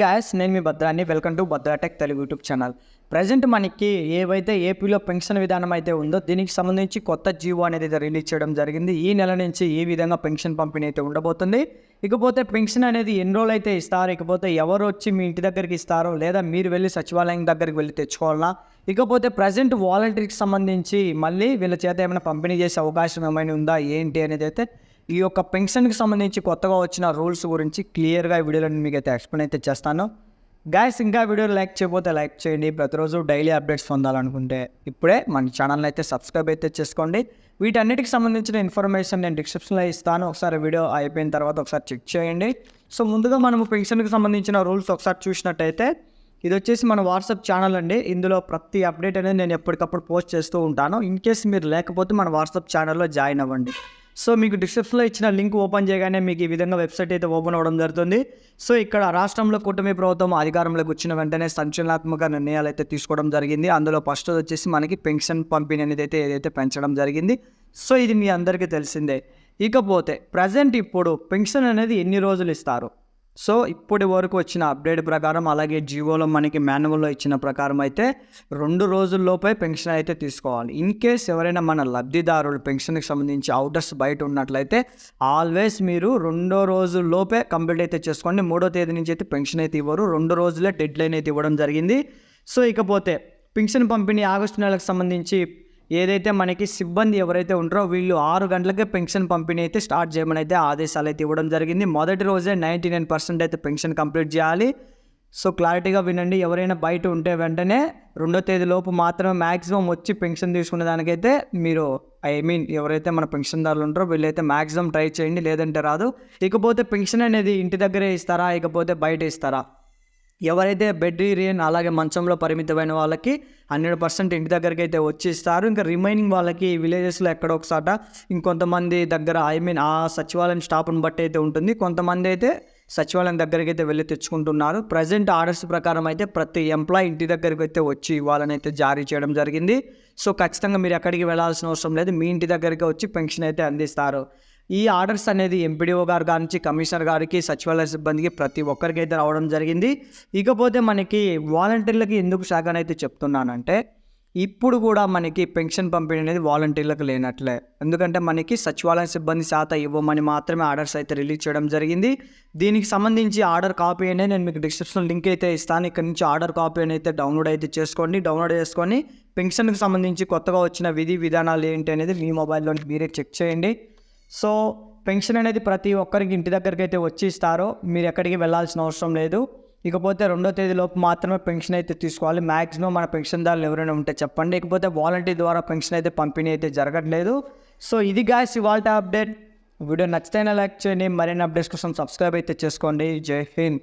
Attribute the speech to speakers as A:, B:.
A: Guys నేను మీ భద్రాన్ని welcome to Bhadratech Telugu YouTube channel present మనకి ఏవైతే ఏపీలో పెన్షన్ విధానం అయితే ఉందో దీనికి సంబంధించి కొత్త జీవో అనేది రిలీజ్ చేయడం జరిగింది. ఈ నెల నుంచి ఈ విధంగా పెన్షన్ పంపిణీ అయితే ఉండబోతుంది? ఇకపోతే పెన్షన్ అనేది ఎన్ని రోజులు అయితే ఇస్తారు? ఇకపోతే ఎవరు వచ్చి మీ ఇంటి దగ్గరికి ఇస్తారో లేదా మీరు వెళ్ళి సచివాలయం దగ్గరికి వెళ్ళి తెచ్చుకోవాలా ఇకపోతే ప్రజెంట్ వాలంటీర్కి సంబంధించి మళ్ళీ వీళ్ళ చేత ఏమైనా పంపిణీ చేసే అవకాశం ఏమైనా ఉందా? ఏంటి అనేది అయితే ఈ యొక్క పెన్షన్కి సంబంధించి కొత్తగా వచ్చిన రూల్స్ గురించి క్లియర్గా వీడియోలో మీకు అయితే ఎక్స్ప్లెయిన్ అయితే చేస్తాను. గాయస్ ఇంకా వీడియో లైక్ చేయకపోతే లైక్ చేయండి. ప్రతిరోజు డైలీ అప్డేట్స్ పొందాలనుకుంటే ఇప్పుడే మన ఛానల్ని అయితే సబ్స్క్రైబ్ అయితే చేసుకోండి. వీటన్నిటికి సంబంధించిన ఇన్ఫర్మేషన్ నేను డిస్క్రిప్షన్లో ఇస్తాను. ఒకసారి వీడియో అయిపోయిన తర్వాత ఒకసారి చెక్ చేయండి. సో ముందుగా మనము పెన్షన్కి సంబంధించిన రూల్స్ ఒకసారి చూసినట్టయితే ఇది వచ్చేసి మన వాట్సాప్ ఛానల్ అండి. ఇందులో ప్రతి అప్డేట్ అనేది నేను ఎప్పటికప్పుడు పోస్ట్ చేస్తూ ఉంటాను. ఇన్ కేస్ మీరు లేకపోతే మన వాట్సాప్ ఛానల్లో జాయిన్ అవ్వండి. సో మీకు డిస్క్రిప్షన్లో ఇచ్చిన లింక్ ఓపెన్ చేయగానే మీకు ఈ విధంగా వెబ్సైట్ అయితే ఓపెన్ అవ్వడం జరుగుతుంది. సో ఇక్కడ రాష్ట్రంలో కూటమి ప్రభుత్వం అధికారంలోకి వచ్చిన వెంటనే సంచలనాత్మక నిర్ణయాలు అయితే తీసుకోవడం జరిగింది. అందులో ఫస్ట్ వచ్చేసి మనకి పెన్షన్ పంపిణీ అనేది అయితే ఏదైతే పెంచడం జరిగింది. సో ఇది మీ అందరికీ తెలిసిందే. ఇకపోతే ప్రజెంట్ ఇప్పుడు పెన్షన్ అనేది ఎన్ని రోజులు ఇస్తారు? సో ఇప్పటి వరకు వచ్చిన అప్డేట్ ప్రకారం అలాగే జియోలో మనకి మాన్యువల్లో ఇచ్చిన ప్రకారం అయితే రెండు రోజుల్లోపే పెన్షన్ అయితే తీసుకోవాలి. ఇన్ కేస్ ఎవరైనా మన లబ్ధిదారులు పెన్షన్కి సంబంధించి అవుటర్స్ బయట ఉన్నట్లయితే ఆల్వేస్ మీరు రెండో రోజుల్లోపే కంప్లీట్ అయితే చేసుకోండి. మూడో తేదీ నుంచి అయితే పెన్షన్ అయితే ఇవ్వరు. రెండు రోజులే డెడ్ లైన్ అయితే ఇవ్వడం జరిగింది. సో ఇకపోతే పెన్షన్ పంపిణీ ఆగస్టు నెలకు సంబంధించి ఏదైతే మనకి సిబ్బంది ఎవరైతే ఉంటారో వీళ్ళు ఆరు గంటలకే పెన్షన్ పంపిణీ అయితే స్టార్ట్ చేయమని అయితే ఆదేశాలు అయితే ఇవ్వడం జరిగింది. మొదటి రోజే నైంటీ నైన్ పర్సెంట్ అయితే పెన్షన్ కంప్లీట్ చేయాలి. సో క్లారిటీగా వినండి ఎవరైనా బయట ఉంటే వెంటనే రెండో తేదీ లోపు మాత్రమే మ్యాక్సిమం వచ్చి పెన్షన్ తీసుకునే దానికైతే మీరు ఐ మీన్ ఎవరైతే మన పెన్షన్దారులు ఉంటారో వీళ్ళైతే మ్యాక్సిమం ట్రై చేయండి లేదంటే రాదు. ఇకపోతే పెన్షన్ అనేది ఇంటి దగ్గరే ఇస్తారా ఇకపోతే బయట ఇస్తారా? ఎవరైతే బెడ్ రియన్ అలాగే మంచంలో పరిమితమైన వాళ్ళకి హండ్రెడ్ పర్సెంట్ ఇంటి దగ్గరికి అయితే వచ్చి ఇస్తారు ఇంకా రిమైనింగ్ వాళ్ళకి విలేజెస్లో ఎక్కడో ఒకసాట ఇంకొంతమంది దగ్గర ఐ మీన్ ఆ సచివాలయం స్టాఫ్ని బట్టి అయితే ఉంటుంది. కొంతమంది అయితే సచివాలయం దగ్గరికి అయితే వెళ్ళి తెచ్చుకుంటున్నారు. ప్రజెంట్ ఆర్డర్స్ ప్రకారం అయితే ప్రతి ఎంప్లాయ్ ఇంటి దగ్గరికి అయితే వచ్చి ఇవ్వాలని అయితే జారీ చేయడం జరిగింది. సో ఖచ్చితంగా మీరు ఎక్కడికి వెళ్ళాల్సిన అవసరం లేదు. మీ ఇంటి దగ్గరికి వచ్చి పెన్షన్ అయితే అందిస్తారు. ఈ ఆర్డర్స్ అనేది ఎంపీడీఓ గారు నుంచి కమిషనర్ గారికి సచివాలయ సిబ్బందికి ప్రతి ఒక్కరికి అయితే రావడం జరిగింది. ఇకపోతే మనకి వాలంటీర్లకి ఎందుకు శాఖ అయితే చెప్తున్నానంటే ఇప్పుడు కూడా మనకి పెన్షన్ పంపిణీ అనేది వాలంటీర్లకు లేనట్లే. ఎందుకంటే మనకి సచివాలయ సిబ్బంది శాత ఇవ్వమని మాత్రమే ఆర్డర్స్ అయితే రిలీజ్ చేయడం జరిగింది. దీనికి సంబంధించి ఆర్డర్ కాపీ అనేది నేను మీకు డిస్క్రిప్షన్ లింక్ అయితే ఇస్తాను. ఇక్కడ నుంచి ఆర్డర్ కాపీ అయితే డౌన్లోడ్ అయితే చేసుకోండి. డౌన్లోడ్ చేసుకొని పెన్షన్కి సంబంధించి కొత్తగా వచ్చిన విధి విధానాలు ఏంటి అనేది మీ మొబైల్లో మీరే చెక్ చేయండి. సో పెన్షన్ అనేది ప్రతి ఒక్కరికి ఇంటి దగ్గరికి అయితే వచ్చి ఇస్తారో మీరు ఎక్కడికి వెళ్ళాల్సిన అవసరం లేదు. ఇకపోతే రెండో తేదీలోపు మాత్రమే పెన్షన్ అయితే తీసుకోవాలి. మ్యాక్సిమం మన పెన్షన్దారులు ఎవరైనా ఉంటే చెప్పండి. ఇకపోతే వాలంటీర్ ద్వారా పెన్షన్ అయితే పంపిణీ అయితే జరగట్లేదు. సో ఇది గాయస్ ఇవాళ అప్డేట్ వీడియో నచ్చితేనే లైక్ చేయండి. మరిన్ని అప్డేట్స్ కోసం సబ్స్క్రైబ్ అయితే చేసుకోండి. జై హింద్.